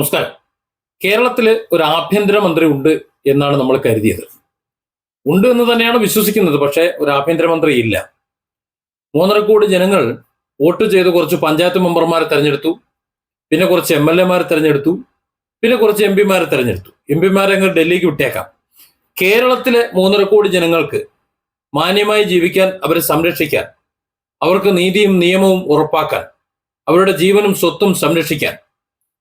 നമസ്കാരം. കേരളത്തിൽ ഒരു ആഭ്യന്തരമന്ത്രി ഉണ്ട് എന്നാണ് നമ്മൾ കരുതിയത്. ഉണ്ട് എന്ന് തന്നെയാണ് വിശ്വസിക്കുന്നത് പക്ഷേ ഒരു ആഭ്യന്തരമന്ത്രി ഇല്ല. മൂന്നര കോടി ജനങ്ങൾ വോട്ട് ചെയ്ത് കുറച്ച് പഞ്ചായത്ത് മെമ്പർമാരെ തെരഞ്ഞെടുത്തു. പിന്നെ കുറച്ച് എം എൽ എമാരെ തെരഞ്ഞെടുത്തു. പിന്നെ കുറച്ച് എം പിമാരെ തെരഞ്ഞെടുത്തു. എം പിമാരെ അങ്ങ് ഡൽഹിക്ക് വിട്ടേക്കാം. കേരളത്തിലെ മൂന്നര കോടി ജനങ്ങൾക്ക് മാന്യമായി ജീവിക്കാൻ അവരെ സംരക്ഷിക്കാൻ അവർക്ക് നീതിയും നിയമവും ഉറപ്പാക്കാൻ അവരുടെ ജീവനും സ്വത്തും സംരക്ഷിക്കാൻ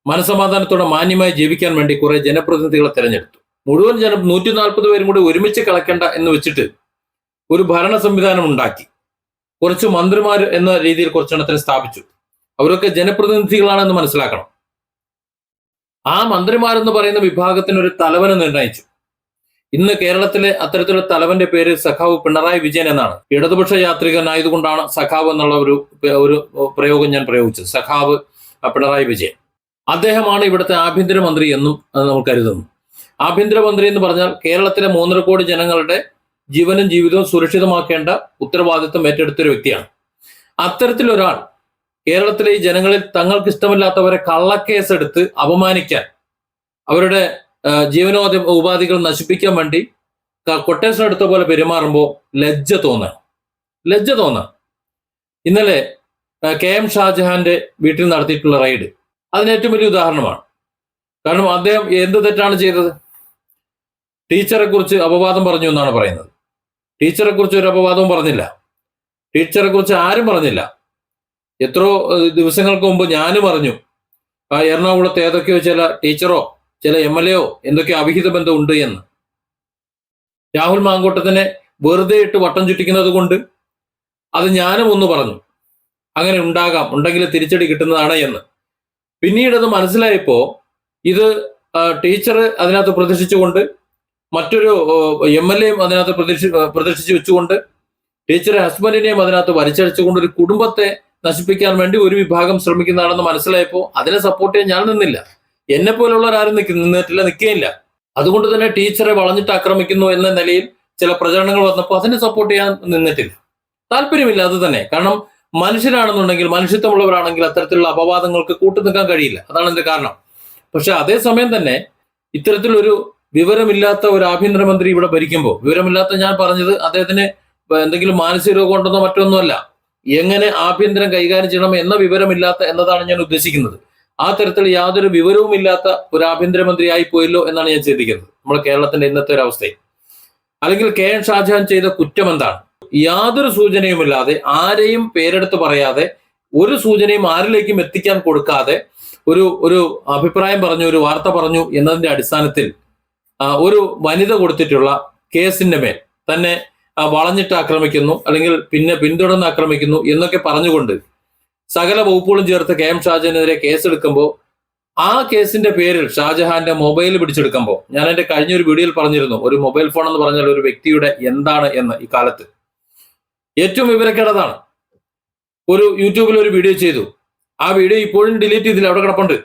മനസമാധാനത്തോടെ മാന്യമായി ജീവിക്കാൻ വേണ്ടി കുറെ ജനപ്രതിനിധികളെ തെരഞ്ഞെടുത്തു. മുഴുവൻ ജനം നൂറ്റി നാൽപ്പത് പേരും കൂടി ഒരുമിച്ച് കളക്കണ്ട എന്ന് വെച്ചിട്ട് ഒരു ഭരണ സംവിധാനം ഉണ്ടാക്കി. കുറച്ച് മന്ത്രിമാർ എന്ന രീതിയിൽ കുറച്ചെണ്ണത്തിന് സ്ഥാപിച്ചു. അവരൊക്കെ ജനപ്രതിനിധികളാണെന്ന് മനസ്സിലാക്കണം. ആ മന്ത്രിമാരെന്ന് പറയുന്ന വിഭാഗത്തിന് ഒരു തലവനെ നിർണയിച്ചു. ഇന്ന് കേരളത്തിലെ അത്തരത്തിലുള്ള തലവന്റെ പേര് സഖാവ് പിണറായി വിജയൻ എന്നാണ്. ഇടതുപക്ഷ യാത്രികനായതുകൊണ്ടാണ് സഖാവ് എന്നുള്ള ഒരു ഒരു പ്രയോഗം ഞാൻ പ്രയോഗിച്ചത്. സഖാവ് പിണറായി വിജയൻ. അദ്ദേഹമാണ് ഇവിടുത്തെ ആഭ്യന്തരമന്ത്രി എന്നും നമ്മൾ കരുതുന്നു. ആഭ്യന്തരമന്ത്രി എന്ന് പറഞ്ഞാൽ കേരളത്തിലെ മൂന്നര കോടി ജനങ്ങളുടെ ജീവനും ജീവിതവും സുരക്ഷിതമാക്കേണ്ട ഉത്തരവാദിത്വം ഏറ്റെടുത്തൊരു വ്യക്തിയാണ്. അത്തരത്തിലൊരാൾ കേരളത്തിലെ ഈ ജനങ്ങളിൽ തങ്ങൾക്ക് ഇഷ്ടമില്ലാത്തവരെ കള്ളക്കേസെടുത്ത് അപമാനിക്കാൻ അവരുടെ ജീവനോധ ഉപാധികൾ നശിപ്പിക്കാൻ വേണ്ടി കൊട്ടേഷൻ എടുത്ത പോലെ പെരുമാറുമ്പോൾ ലജ്ജ തോന്നാം ലജ്ജ തോന്നാം ഇന്നലെ കെ എം ഷാജഹാന്റെ വീട്ടിൽ നടത്തിയിട്ടുള്ള റെയ്ഡ് അതിന് ഏറ്റവും വലിയ ഉദാഹരണമാണ്. കാരണം അദ്ദേഹം എന്ത് തെറ്റാണ് ചെയ്തത്? ടീച്ചറെ കുറിച്ച് അപവാദം പറഞ്ഞു എന്നാണ് പറയുന്നത്. ടീച്ചറെ കുറിച്ച് ഒരു അപവാദവും പറഞ്ഞില്ല. ടീച്ചറെ കുറിച്ച് ആരും പറഞ്ഞില്ല. എത്രയോ ദിവസങ്ങൾക്ക് മുമ്പ് ഞാനും പറഞ്ഞു ആ എറണാകുളത്ത് ഏതൊക്കെയോ ചില ടീച്ചറോ ചില എം എൽ എയോ എന്തൊക്കെയോ അവിഹിത ബന്ധം ഉണ്ട് എന്ന്. രാഹുൽ മാങ്കോട്ടത്തിനെ വെറുതെ ഇട്ട് വട്ടം ചുറ്റിക്കുന്നത് കൊണ്ട് അത് ഞാനും ഒന്ന് പറഞ്ഞു. അങ്ങനെ ഉണ്ടാകാം. ഉണ്ടെങ്കിൽ തിരിച്ചടി കിട്ടുന്നതാണ് എന്ന്. പിന്നീട് അത് മനസ്സിലായപ്പോ ഇത് ടീച്ചർ അതിനകത്ത് പ്രതീക്ഷിച്ചുകൊണ്ട് മറ്റൊരു എം എൽ എയും അതിനകത്ത് പ്രതീക്ഷ പ്രതീക്ഷിച്ചു വെച്ചുകൊണ്ട് ടീച്ചറെ ഹസ്ബൻഡിനെയും അതിനകത്ത് വലിച്ചടിച്ചുകൊണ്ട് ഒരു കുടുംബത്തെ നശിപ്പിക്കാൻ വേണ്ടി ഒരു വിഭാഗം ശ്രമിക്കുന്നതാണെന്ന് മനസ്സിലായപ്പോൾ അതിനെ സപ്പോർട്ട് ചെയ്യാൻ ഞാൻ നിന്നില്ല. എന്നെ പോലുള്ളവരാരും നിന്നിട്ടില്ല നിൽക്കുകയില്ല. അതുകൊണ്ട് തന്നെ ടീച്ചറെ വളഞ്ഞിട്ട് ആക്രമിക്കുന്നു എന്ന നിലയിൽ ചില പ്രചരണങ്ങൾ വന്നപ്പോൾ അതിനെ സപ്പോർട്ട് ചെയ്യാൻ നിന്നിട്ടില്ല. താല്പര്യമില്ല അത് തന്നെ. കാരണം മനുഷ്യരാണെന്നുണ്ടെങ്കിൽ മനുഷ്യത്വമുള്ളവരാണെങ്കിൽ അത്തരത്തിലുള്ള അപവാദങ്ങൾക്ക് കൂട്ടു നിൽക്കാൻ കഴിയില്ല. അതാണ് എന്റെ കാരണം. പക്ഷെ അതേസമയം തന്നെ ഇത്തരത്തിലൊരു വിവരമില്ലാത്ത ഒരു ആഭ്യന്തരമന്ത്രി ഇവിടെ ഭരിക്കുമ്പോൾ വിവരമില്ലാത്ത ഞാൻ പറഞ്ഞത് അദ്ദേഹത്തിന് എന്തെങ്കിലും മാനസിക രോഗം ഉണ്ടെന്നോ മറ്റൊന്നുമല്ല എങ്ങനെ ആഭ്യന്തരം കൈകാര്യം ചെയ്യണം എന്ന വിവരമില്ലാത്ത എന്നതാണ് ഞാൻ ഉദ്ദേശിക്കുന്നത്. ആ തരത്തിൽ യാതൊരു വിവരവും ഇല്ലാത്ത ഒരു ആഭ്യന്തരമന്ത്രി ആയി പോയല്ലോ എന്നാണ് ഞാൻ ചിന്തിക്കുന്നത്. നമ്മുടെ കേരളത്തിന്റെ ഇന്നത്തെ ഒരു അവസ്ഥയിൽ. അല്ലെങ്കിൽ കെ എൻ ഷാജഹാൻ ചെയ്ത കുറ്റം എന്താണ്? യാതൊരു സൂചനയുമില്ലാതെ ആരെയും പേരെടുത്ത് പറയാതെ ഒരു സൂചനയും ആരിലേക്കും എത്തിക്കാൻ കൊടുക്കാതെ ഒരു ഒരു അഭിപ്രായം പറഞ്ഞു ഒരു വാർത്ത പറഞ്ഞു എന്നതിന്റെ അടിസ്ഥാനത്തിൽ ഒരു വനിത കൊടുത്തിട്ടുള്ള കേസിന്റെ മേൽ തന്നെ വളഞ്ഞിട്ട് ആക്രമിക്കുന്നു അല്ലെങ്കിൽ പിന്നെ പിന്തുടർന്ന് ആക്രമിക്കുന്നു എന്നൊക്കെ പറഞ്ഞുകൊണ്ട് സകല വകുപ്പുകളും ചേർത്ത് കെ എം ഷാജഹാനെതിരെ കേസെടുക്കുമ്പോൾ ആ കേസിന്റെ പേരിൽ ഷാജഹാന്റെ മൊബൈൽ പിടിച്ചെടുക്കുമ്പോൾ ഞാൻ എന്റെ കഴിഞ്ഞ ഒരു വീഡിയോയിൽ പറഞ്ഞിരുന്നു ഒരു മൊബൈൽ ഫോൺ എന്ന് പറഞ്ഞാൽ ഒരു വ്യക്തിയുടെ എന്താണ് എന്ന് ഈ കാലത്ത്. ഏറ്റവും വിവരക്കേടതാണ്. ഒരു യൂട്യൂബിൽ ഒരു വീഡിയോ ചെയ്തു. ആ വീഡിയോ ഇപ്പോഴും ഡിലീറ്റ് ചെയ്തില്ല. അവിടെ കിടപ്പുണ്ട്.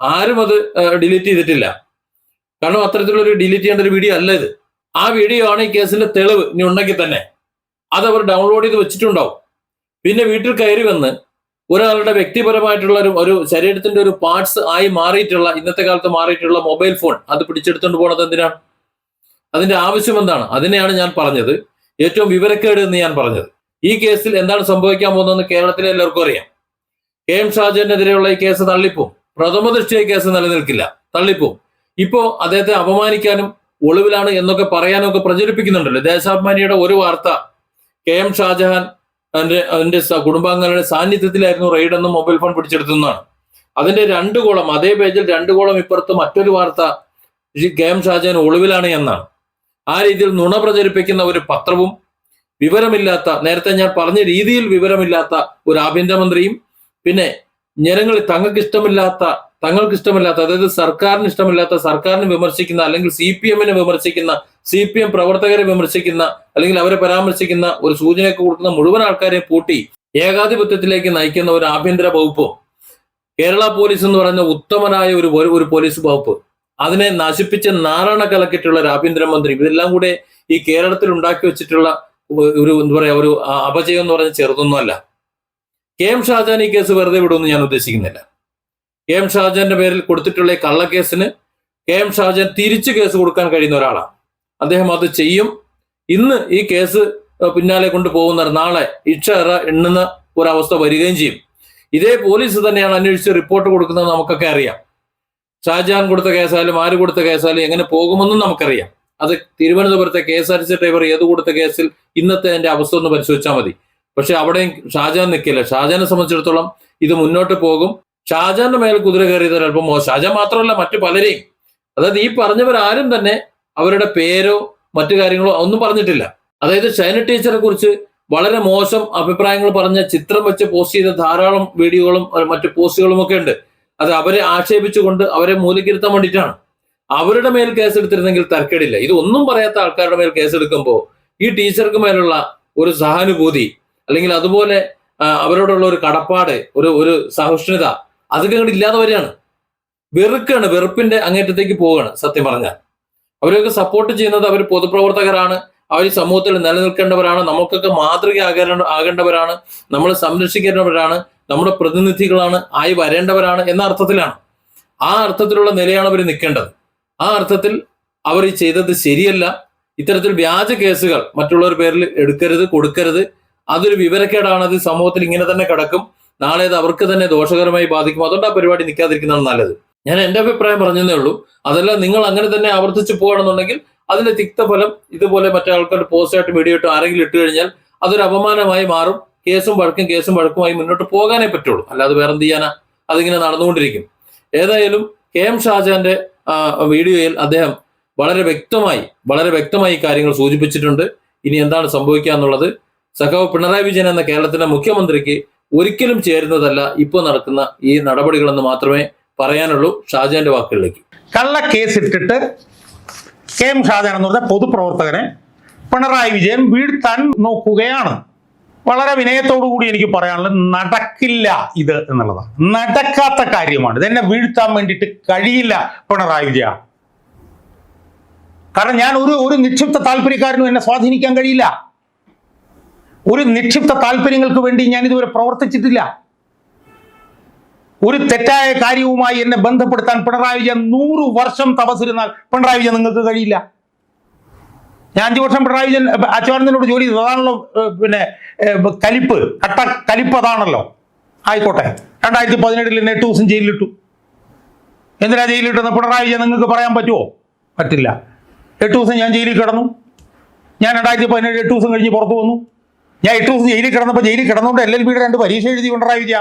ആരും അത് ഡിലീറ്റ് ചെയ്തിട്ടില്ല. കാരണം അത്തരത്തിലൊരു ഡിലീറ്റ് ചെയ്യേണ്ട ഒരു വീഡിയോ അല്ല ഇത്. ആ വീഡിയോ ആണ് ഈ കേസിന്റെ തെളിവ് ഇനി ഉണ്ടെങ്കിൽ തന്നെ. അത് അവർ ഡൗൺലോഡ് ചെയ്ത് വെച്ചിട്ടുണ്ടാവും. പിന്നെ വീട്ടിൽ കയറി വന്ന് ഒരാളുടെ വ്യക്തിപരമായിട്ടുള്ള ഒരു ഒരു ശരീരത്തിന്റെ ഒരു പാർട്സ് ആയി മാറിയിട്ടുള്ള ഇന്നത്തെ കാലത്ത് മാറിയിട്ടുള്ള മൊബൈൽ ഫോൺ അത് പിടിച്ചെടുത്തുകൊണ്ട് പോണത് എന്തിനാണ് അതിന്റെ ആവശ്യം എന്താണ്? അതിനെയാണ് ഞാൻ പറഞ്ഞത്. ഏറ്റവും വിവരക്കേട് എന്ന് ഞാൻ പറഞ്ഞത്. ഈ കേസിൽ എന്താണ് സംഭവിക്കാൻ പോകുന്നതെന്ന് കേരളത്തിലെ എല്ലാവർക്കും അറിയാം. കെ എം ഷാജനെതിരെയുള്ള ഈ കേസ് തള്ളിപ്പോവും. പ്രഥമ ദൃഷ്ടിയ കേസ് നിലനിൽക്കില്ല. തള്ളിപ്പോവും. ഇപ്പോ അദ്ദേഹത്തെ അപമാനിക്കാനും ഒളിവിലാണ് എന്നൊക്കെ പറയാനും ഒക്കെ പ്രചരിപ്പിക്കുന്നുണ്ടല്ലോ. ദേശാഭിമാനിയുടെ ഒരു വാർത്ത കെ എം ഷാജഹാൻ അതിന്റെ അതിന്റെ കുടുംബാംഗങ്ങളുടെ സാന്നിധ്യത്തിലായിരുന്നു റെയ്ഡ് എന്നും മൊബൈൽ ഫോൺ പിടിച്ചെടുത്തുന്നതാണ് അതിന്റെ രണ്ട് കോളം അതേ പേജിൽ രണ്ട് കോളം ഇപ്പുറത്ത് മറ്റൊരു വാർത്ത കെ എം ഷാജഹാൻ ഒളിവിലാണ് എന്നാണ്. ആ രീതിയിൽ നുണ പ്രചരിപ്പിക്കുന്ന ഒരു പത്രവും വിവരമില്ലാത്ത നേരത്തെ ഞാൻ പറഞ്ഞ രീതിയിൽ വിവരമില്ലാത്ത ഒരു ആഭ്യന്തരമന്ത്രിയും പിന്നെ ജനങ്ങളിൽ തങ്ങൾക്ക് ഇഷ്ടമില്ലാത്ത തങ്ങൾക്ക് ഇഷ്ടമില്ലാത്ത അതായത് സർക്കാരിന് ഇഷ്ടമില്ലാത്ത സർക്കാരിനെ വിമർശിക്കുന്ന അല്ലെങ്കിൽ സി പി എമ്മിനെ വിമർശിക്കുന്ന സി പി എം പ്രവർത്തകരെ വിമർശിക്കുന്ന അല്ലെങ്കിൽ അവരെ പരാമർശിക്കുന്ന ഒരു സൂചനയൊക്കെ കൊടുക്കുന്ന മുഴുവൻ ആൾക്കാരെ പൂട്ടി ഏകാധിപത്യത്തിലേക്ക് നയിക്കുന്ന ഒരു ആഭ്യന്തര വകുപ്പും. കേരള പോലീസ് എന്ന് പറയുന്ന ഉത്തമനായ ഒരു ഒരു പോലീസ് വകുപ്പ്. അതിനെ നശിപ്പിച്ച് നാരായണ കലക്കിയിട്ടുള്ള ഒരു ആഭ്യന്തരമന്ത്രി ഇതെല്ലാം കൂടെ ഈ കേരളത്തിൽ ഉണ്ടാക്കി വെച്ചിട്ടുള്ള ഒരു എന്താ പറയാ ഒരു അപജയം എന്ന് പറഞ്ഞ ചെറുതൊന്നുമല്ല. കെ എം ഷാജാൻ ഈ കേസ് വെറുതെ വിടുമെന്ന് ഞാൻ ഉദ്ദേശിക്കുന്നില്ല. കെ എം ഷാജാന്റെ പേരിൽ കൊടുത്തിട്ടുള്ള ഈ കള്ളക്കേസിന് കെ എം ഷാജാൻ തിരിച്ചു കേസ് കൊടുക്കാൻ കഴിയുന്ന ഒരാളാണ്. അദ്ദേഹം അത് ചെയ്യും. ഇന്ന് ഈ കേസ് പിന്നാലെ കൊണ്ട് പോകുന്ന നാളെ ഇക്ഷ എണ്ണുന്ന ഒരവസ്ഥ വരികയും ചെയ്യും. ഇതേ പോലീസ് തന്നെയാണ് അന്വേഷിച്ച് റിപ്പോർട്ട് കൊടുക്കുന്നത് നമുക്കൊക്കെ അറിയാം. ഷാജഹാൻ കൊടുത്ത കേസായാലും ആര് കൊടുത്ത കേസായാലും എങ്ങനെ പോകുമെന്നും നമുക്കറിയാം. അത് തിരുവനന്തപുരത്തെ K S R C driver ഏത് കൊടുത്ത കേസിൽ ഇന്നത്തെ എന്റെ അവസ്ഥ ഒന്ന് പരിശോധിച്ചാൽ മതി. പക്ഷെ അവിടെയും ഷാജഹാൻ നിൽക്കില്ല ഷാജഹാനെ സംബന്ധിച്ചിടത്തോളം ഇത് മുന്നോട്ട് പോകും. ഷാജഹാന്റെ മേൽ കുതിര കയറിയത് അല്പം ഷാജഹാൻ മാത്രമല്ല മറ്റു പലരെയും. അതായത് ഈ പറഞ്ഞവരാരും തന്നെ അവരുടെ പേരോ മറ്റു കാര്യങ്ങളോ ഒന്നും പറഞ്ഞിട്ടില്ല. അതായത് ഷൈന ടീച്ചറെ കുറിച്ച് വളരെ മോശം അഭിപ്രായങ്ങൾ പറഞ്ഞ ചിത്രം വെച്ച് പോസ്റ്റ് ചെയ്ത ധാരാളം വീഡിയോകളും മറ്റു പോസ്റ്റുകളും ഒക്കെ ഉണ്ട്. അത് അവരെ ആക്ഷേപിച്ചുകൊണ്ട് അവരെ മൂലക്കിരുത്താൻ വേണ്ടിയിട്ടാണ്. അവരുടെ മേൽ കേസെടുത്തിരുന്നെങ്കിൽ തർക്കടില്ല. ഇത് ഒന്നും പറയാത്ത ആൾക്കാരുടെ മേൽ കേസെടുക്കുമ്പോൾ ഈ ടീച്ചർക്ക് മേലുള്ള ഒരു സഹാനുഭൂതി അല്ലെങ്കിൽ അതുപോലെ അവരോടുള്ള ഒരു കടപ്പാട് ഒരു ഒരു സഹിഷ്ണുത അതൊക്കെ അങ്ങോട്ട് ഇല്ലാതെ വരികയാണ്. വെറുക്കാണ് വെറുപ്പിന്റെ അങ്ങേറ്റത്തേക്ക് പോവുകയാണ് സത്യം പറഞ്ഞാൽ. അവരൊക്കെ സപ്പോർട്ട് ചെയ്യുന്നത് അവർ പൊതുപ്രവർത്തകരാണ് അവർ സമൂഹത്തിൽ നിലനിൽക്കേണ്ടവരാണ് നമുക്കൊക്കെ മാതൃക ആകേണ്ട ആകേണ്ടവരാണ് നമ്മൾ സംരക്ഷിക്കേണ്ടവരാണ് നമ്മുടെ പ്രതിനിധികളാണ് ആയി വരേണ്ടവരാണ് എന്ന അർത്ഥത്തിലാണ്. ആ അർത്ഥത്തിലുള്ള നിലയാണ് അവർ നിൽക്കേണ്ടത്. ആ അർത്ഥത്തിൽ അവർ ചെയ്തത് ശരിയല്ല. ഇത്തരത്തിൽ വ്യാജ കേസുകൾ മറ്റുള്ളവർ പേരിൽ എടുക്കരുത് കൊടുക്കരുത്. അതൊരു വിവരക്കേടാണ്. അത് സമൂഹത്തിൽ ഇങ്ങനെ തന്നെ കിടക്കും. നാളെ അത് അവർക്ക് തന്നെ ദോഷകരമായി ബാധിക്കും. അതുകൊണ്ട് ആ പരിപാടി നിൽക്കാതിരിക്കുന്നതാണ് നല്ലത്. ഞാൻ എന്റെ അഭിപ്രായം പറഞ്ഞതേ ഉള്ളൂ. അതല്ല നിങ്ങൾ അങ്ങനെ തന്നെ ആവർത്തിച്ച് പോകണമെന്നുണ്ടെങ്കിൽ അതിന്റെ തിക്തഫലം ഇതുപോലെ മറ്റേ ആൾക്കാർ പോസ്റ്റായിട്ട് വീഡിയോ ആരെങ്കിലും ഇട്ട് കഴിഞ്ഞാൽ അതൊരു അപമാനമായി മാറും. കേസും വഴക്കും കേസും വഴക്കുമായി മുന്നോട്ട് പോകാനേ പറ്റുള്ളൂ. അല്ലാതെ വേറെ എന്ത് ചെയ്യാനാ? അതിങ്ങനെ നടന്നുകൊണ്ടിരിക്കും. ഏതായാലും കെ എം ഷാജാന്റെ വീഡിയോയിൽ അദ്ദേഹം വളരെ വ്യക്തമായി വളരെ വ്യക്തമായി കാര്യങ്ങൾ സൂചിപ്പിച്ചിട്ടുണ്ട്. ഇനി എന്താണ് സംഭവിക്കുക എന്നുള്ളത് സഖാവ് പിണറായി വിജയൻ എന്ന കേരളത്തിലെ മുഖ്യമന്ത്രിക്ക് ഒരിക്കലും ചേരുന്നതല്ല ഇപ്പോൾ നടക്കുന്ന ഈ നടപടികളെന്ന് മാത്രമേ പറയാനുള്ളൂ ഷാജാന്റെ വാക്കുകളിലേക്ക്. കള്ള കേസ് ഇട്ടിട്ട് കെ എം ഷാജാൻ എന്ന് പറഞ്ഞ പൊതുപ്രവർത്തകനെ പിണറായി വിജയൻ വീഴ്ത്താൻ നോക്കുകയാണ്. വളരെ വിനയത്തോടു കൂടി എനിക്ക് പറയാനുള്ളത് നടക്കില്ല ഇത് എന്നുള്ളതാണ്. നടക്കാത്ത കാര്യമാണ്. ഇതെന്നെ വീഴ്ത്താൻ വേണ്ടിയിട്ട് കഴിയില്ല പിണറായി വിജയ. കാരണം ഞാൻ ഒരു ഒരു നിക്ഷിപ്ത താല്പര്യക്കാരനും എന്നെ സ്വാധീനിക്കാൻ കഴിയില്ല. ഒരു നിക്ഷിപ്ത താല്പര്യങ്ങൾക്ക് വേണ്ടി ഞാൻ ഇതുവരെ പ്രവർത്തിച്ചിട്ടില്ല. ഒരു തെറ്റായ കാര്യവുമായി എന്നെ ബന്ധപ്പെടുത്താൻ പിണറായി വിജയൻ നൂറ് വർഷം തപസ്സിരുന്നാൽ പിണറായി വിജയൻ നിങ്ങൾക്ക് കഴിയില്ല. ഞാൻ അഞ്ചു വർഷം പിണറായി വിജയൻ അച്യുതാനന്ദനോട് ജോലി ചെയ്തു. അതാണല്ലോ പിന്നെ കലിപ്പ്. കട്ട കലിപ്പ് അതാണല്ലോ. ആയിക്കോട്ടെ. രണ്ടായിരത്തി പതിനെട്ടിൽ എന്നെ എട്ട് ദിവസം ജയിലിലിട്ടു. എന്തിനാ ജയിലിട്ടെന്ന് പിണറായി വിജയൻ നിങ്ങൾക്ക് പറയാൻ പറ്റുമോ പറ്റില്ല. എട്ട് ദിവസം ഞാൻ ജയിലിൽ കിടന്നു. ഞാൻ രണ്ടായിരത്തി പതിനേഴ് എട്ട് ദിവസം കഴിഞ്ഞ് പുറത്തു വന്നു. ഞാൻ എട്ട് ദിവസം ജയിലിൽ കിടന്നപ്പോൾ ജയിലിൽ കിടന്നുകൊണ്ട് എൽ എൽ ബിയുടെ രണ്ട് പരീക്ഷ എഴുതി പിണറായി വിജയ.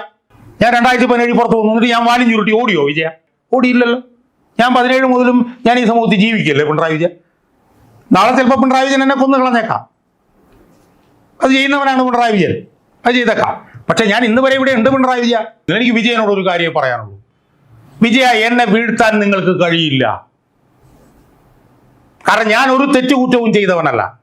ഞാൻ രണ്ടായിരത്തി പതിനേഴ് പുറത്ത് വന്നു. എന്നിട്ട് ഞാൻ വാലും ചുരുട്ടി ഓടിയോ വിജയ? ഓടിയില്ലല്ലോ. ഞാൻ പതിനേഴ് മുതലും ഞാൻ ഈ സമൂഹത്തിൽ ജീവിക്കല്ലേ പിണറായി വിജയ നാളെ ചിലപ്പോൾ പിണറായി വിജയൻ എന്നെ കൊന്നു കളഞ്ഞേക്കാം. അത് ചെയ്യുന്നവനാണ് പിണറായി വിജയൻ. അത് ചെയ്തേക്കാം. പക്ഷെ ഞാൻ ഇന്ന് വരെ ഇവിടെ ഉണ്ട് പിണറായി വിജയ. എനിക്ക് വിജയനോട് ഒരു കാര്യമേ പറയാനുള്ളൂ. വിജയ എന്നെ വീഴ്ത്താൻ നിങ്ങൾക്ക് കഴിയില്ല. കാരണം ഞാൻ ഒരു തെറ്റുകുറ്റവും ചെയ്തവനല്ല.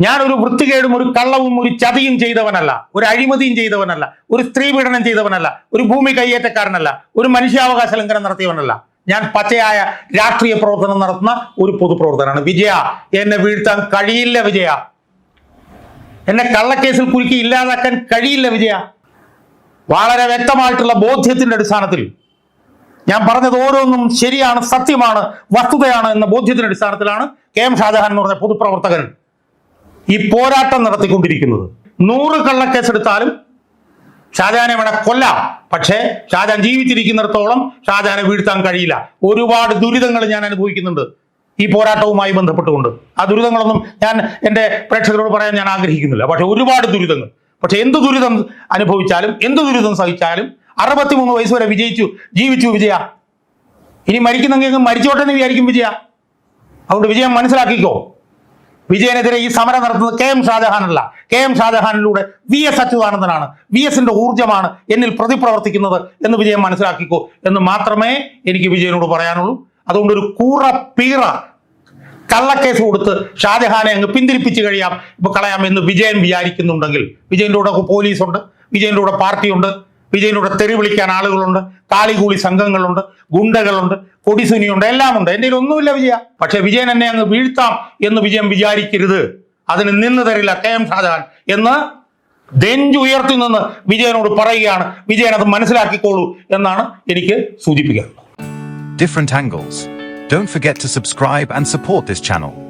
ഞാൻ ഒരു വൃത്തികേടും ഒരു കള്ളവും ഒരു ചതിയും ചെയ്തവനല്ല. ഒരു അഴിമതിയും ചെയ്തവനല്ല. ഒരു സ്ത്രീ പീഡനം ചെയ്തവനല്ല. ഒരു ഭൂമി കയ്യേറ്റക്കാരനല്ല. ഒരു മനുഷ്യാവകാശ ലംഘനം നടത്തിയവനല്ല. ഞാൻ പച്ചയായ രാഷ്ട്രീയ പ്രവർത്തനം നടത്തുന്ന ഒരു പൊതുപ്രവർത്തനാണ് വിജയ എന്നെ വീഴ്ത്താൻ കഴിയില്ല വിജയ. എന്നെ കള്ളക്കേസിൽ കുരുക്കി ഇല്ലാതാക്കാൻ കഴിയില്ല വിജയ. വളരെ വ്യക്തമായിട്ടുള്ള ബോധ്യത്തിന്റെ അടിസ്ഥാനത്തിൽ ഞാൻ പറഞ്ഞത് ഓരോന്നും ശരിയാണ് സത്യമാണ് വസ്തുതയാണ് എന്ന ബോധ്യത്തിന്റെ അടിസ്ഥാനത്തിലാണ് കെ എം ഷാജഹാൻ എന്ന് പറഞ്ഞ പൊതുപ്രവർത്തകൻ ഈ പോരാട്ടം നടത്തിക്കൊണ്ടിരിക്കുന്നത്. നൂറ് കള്ളക്കേസെടുത്താലും ഷാജഹാനെ വേണം കൊല്ലാം. പക്ഷേ ഷാജഹാൻ ജീവിച്ചിരിക്കുന്നിടത്തോളം ഷാജഹാനെ വീഴ്ത്താൻ കഴിയില്ല. ഒരുപാട് ദുരിതങ്ങൾ ഞാൻ അനുഭവിക്കുന്നുണ്ട്. ഈ പോരാട്ടവുമായി ബന്ധപ്പെട്ടുകൊണ്ട്. ആ ദുരിതങ്ങളൊന്നും ഞാൻ എന്റെ പ്രേക്ഷകരോട് പറയാൻ ഞാൻ ആഗ്രഹിക്കുന്നില്ല. പക്ഷെ ഒരുപാട് ദുരിതങ്ങൾ. പക്ഷെ എന്ത് ദുരിതം അനുഭവിച്ചാലും എന്ത് ദുരിതം സഹിച്ചാലും അറുപത്തിമൂന്ന് വയസ്സ് വരെ വിജയിച്ചു ജീവിച്ചു വിജയ. ഇനി മരിക്കുന്നെങ്കിൽ മരിച്ചോട്ടെ എന്ന് വിചാരിക്കും വിജയ. അതുകൊണ്ട് വിജയം മനസ്സിലാക്കിക്കോ. വിജയനെതിരെ ഈ സമരം നടത്തുന്നത് കെ എം ഷാജഹാനല്ല. കെ എം ഷാജഹാനിലൂടെ വി എസ് അച്യുതാനന്ദനാണ് വി എസിന്റെ ഊർജമാണ് എന്നിൽ പ്രതിപ്രവർത്തിക്കുന്നത് എന്ന് വിജയം മനസ്സിലാക്കിക്കോ എന്ന് മാത്രമേ എനിക്ക് വിജയനോട് പറയാനുള്ളൂ. അതുകൊണ്ട് ഒരു കൂറ പീറ കള്ളക്കേസ് കൊടുത്ത് ഷാജഹാനെ അങ്ങ് പിന്തിരിപ്പിച്ച് കഴിയാം ഇപ്പൊ കളയാം എന്ന് വിജയൻ വിചാരിക്കുന്നുണ്ടെങ്കിൽ. വിജയന്റെ കൂടെ പോലീസുണ്ട് വിജയന്റെ കൂടെ പാർട്ടിയുണ്ട് വിജയന്റെ കൂടെ തെറി വിളിക്കാൻ ആളുകളുണ്ട് കാളികൂളി സംഘങ്ങളുണ്ട് ഗുണ്ടകളുണ്ട് കൊടിസുനിയുണ്ട് എല്ലാം ഉണ്ട് എന്റെ ഒന്നുമില്ല വിജയ. പക്ഷെ വിജയൻ എന്നെ അങ്ങ് വീഴ്ത്താം എന്ന് വിജയൻ വിചാരിക്കരുത്. അതിന് നിന്ന് തരില്ല കെ എം ഷാജഹാൻ എന്ന് ദെഞ്ചുയർത്തി നിന്ന് വിജയനോട് പറയുകയാണ്. വിജയൻ അത് മനസ്സിലാക്കിക്കോളൂ എന്നാണ് എനിക്ക് സൂചിപ്പിക്കുന്നത് different angles. Don't forget to subscribe and support this channel.